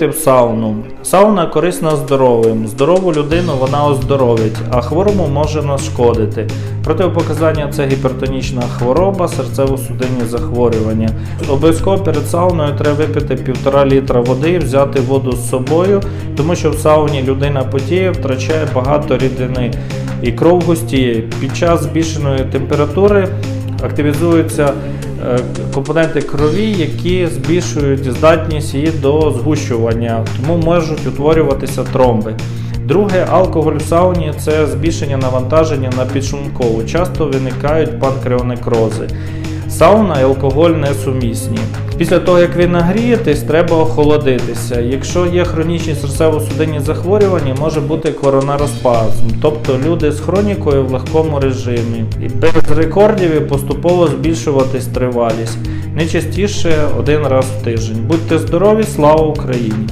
в сауну. Сауна корисна здоровим. Здорову людину вона оздоровить, а хворому може нашкодити. Протипоказання це гіпертонічна хвороба, серцево-судинні захворювання. Обов'язково перед сауною треба випити півтора літра води, взяти воду з собою, тому що в сауні людина потіє, втрачає багато рідини і кров густіє. Під час збільшеної температури активізуються е, компоненти крові, які збільшують здатність її до згущування, тому можуть утворюватися тромби. Друге, алкоголь в сауні це збільшення навантаження на підшлункову. Часто виникають панкреонекрози. Сауна і алкоголь не сумісні. Після того, як ви нагрієтесь, треба охолодитися. Якщо є хронічні серцево-судинні захворювання, може бути коронароспазм, тобто люди з хронікою в легкому режимі. І без рекордів і поступово збільшуватись тривалість. Не частіше один раз в тиждень. Будьте здорові, слава Україні!